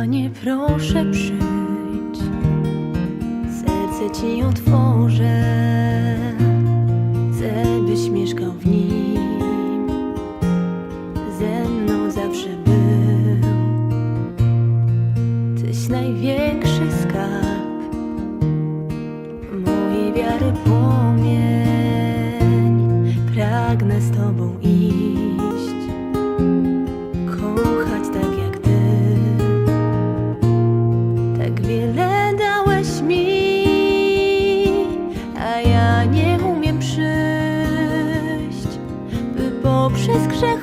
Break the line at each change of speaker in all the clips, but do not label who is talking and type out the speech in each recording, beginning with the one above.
Panie, proszę przyjdź, serce Ci otworzę, chcę byś mieszkał w nim, ze mną zawsze był. Tyś największy skarb, mojej wiary poprzez grzechu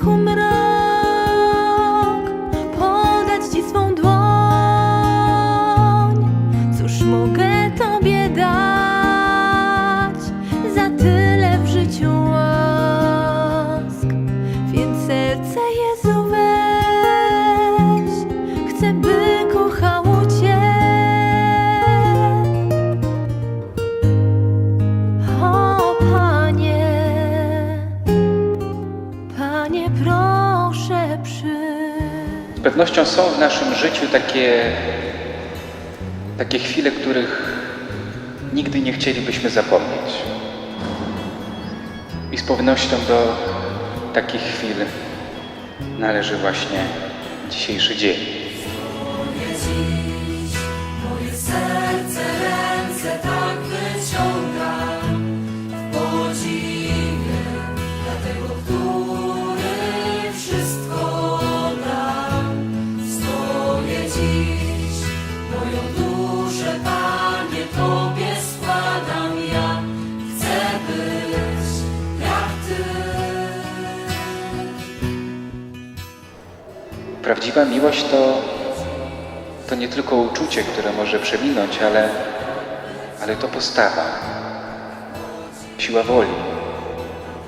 pewnością są w naszym życiu takie, takie chwile, których nigdy nie chcielibyśmy zapomnieć. I z pewnością do takich chwil należy właśnie dzisiejszy dzień. Prawdziwa miłość to, to nie tylko uczucie, które może przeminąć, ale, ale to postawa, siła woli,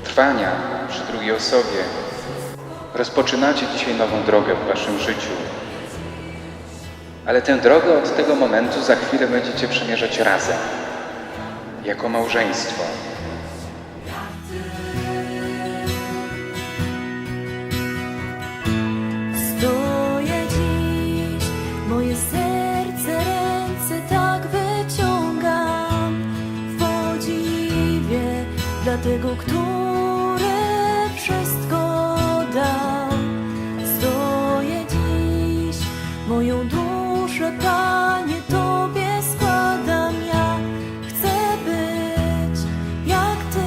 trwania przy drugiej osobie. Rozpoczynacie dzisiaj nową drogę w waszym życiu. Ale tę drogę od tego momentu za chwilę będziecie przemierzać razem, jako małżeństwo.
Tego, który wszystko dał. Stoję dziś, moją duszę, Panie, Tobie składam ja. Chcę być jak Ty.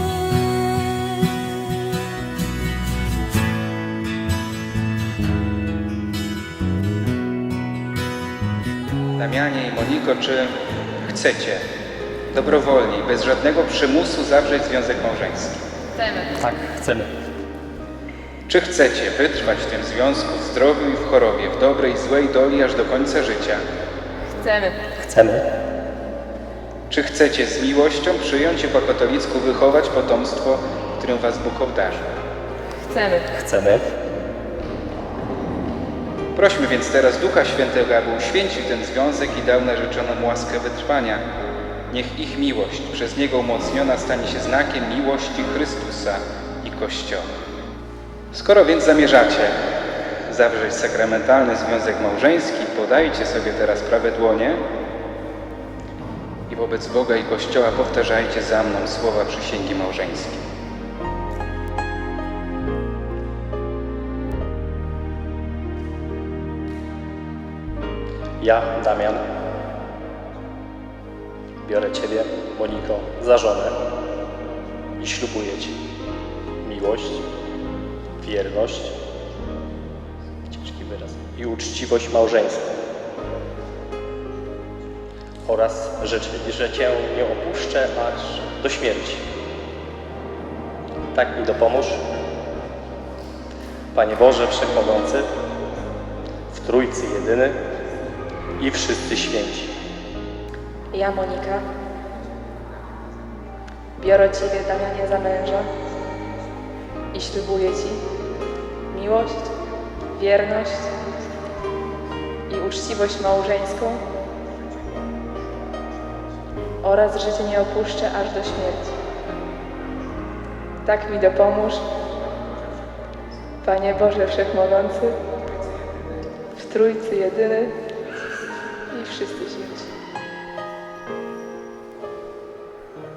Damianie i Moniko, czy chcecie dobrowolnie i bez żadnego przymusu zawrzeć związek małżeński?
Tak, chcemy.
Czy chcecie wytrwać w tym związku w zdrowiu i w chorobie, w dobrej i złej doli aż do końca życia?
Chcemy.
Chcemy.
Czy chcecie z miłością przyjąć i po katolicku wychować potomstwo, którym was Bóg obdarzył?
Chcemy.
Chcemy.
Prośmy więc teraz Ducha Świętego, aby uświęcił ten związek i dał narzeczonom łaskę wytrwania. Niech ich miłość, przez Niego umocniona, stanie się znakiem miłości Chrystusa i Kościoła. Skoro więc zamierzacie zawrzeć sakramentalny związek małżeński, podajcie sobie teraz prawe dłonie i wobec Boga i Kościoła powtarzajcie za mną słowa przysięgi małżeńskiej.
Ja, Damian, biorę Ciebie, Moniko, za żonę i ślubuję Ci miłość, wierność, ciężki wyraz, i uczciwość małżeńską oraz, że, że Cię nie opuszczę aż do śmierci. Tak mi dopomóż, Panie Boże Wszechmogący, w Trójcy Jedyny i wszyscy święci.
Ja, Monika, biorę Ciebie, Damianie, za męża i ślubuję Ci miłość, wierność i uczciwość małżeńską oraz, że Cię nie opuszczę aż do śmierci. Tak mi dopomóż, Panie Boże Wszechmogący, w Trójcy Jedyny i wszyscy święci.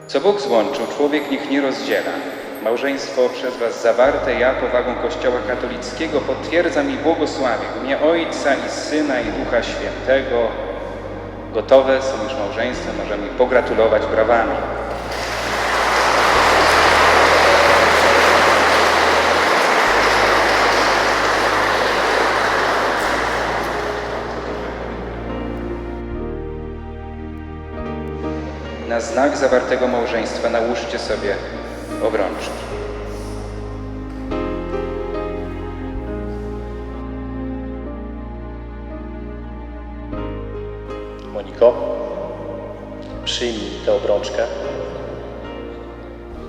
Co Bóg złączył, człowiek niech nie rozdziela. Małżeństwo przez Was zawarte, ja powagą Kościoła katolickiego potwierdzam i błogosławię imię Ojca i Syna i Ducha Świętego. Gotowe są już małżeństwa, możemy pogratulować brawami. Na znak zawartego małżeństwa nałóżcie sobie obrączki.
Moniko, przyjmij tę obrączkę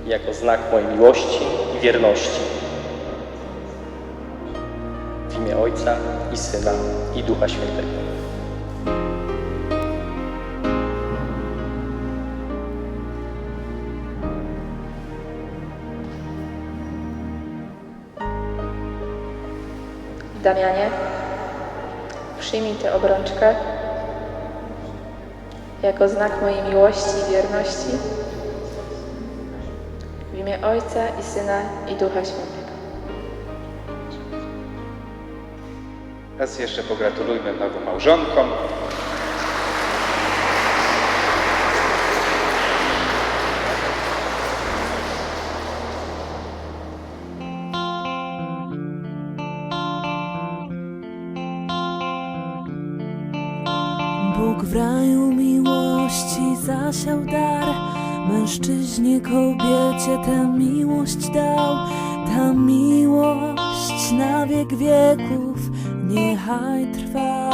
jako znak mojej miłości i wierności. W imię Ojca i Syna i Ducha Świętego.
Damianie, przyjmij tę obrączkę jako znak mojej miłości i wierności w imię Ojca i Syna i Ducha Świętego.
Raz jeszcze pogratulujmy nowym małżonkom.
Bóg w raju miłości zasiał dar, mężczyźnie kobiecie tę miłość dał. Ta miłość na wiek wieków niechaj trwa.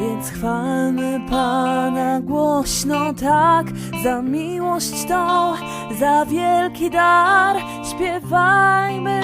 Więc chwalmy Pana głośno tak za miłość tą, za wielki dar. Śpiewajmy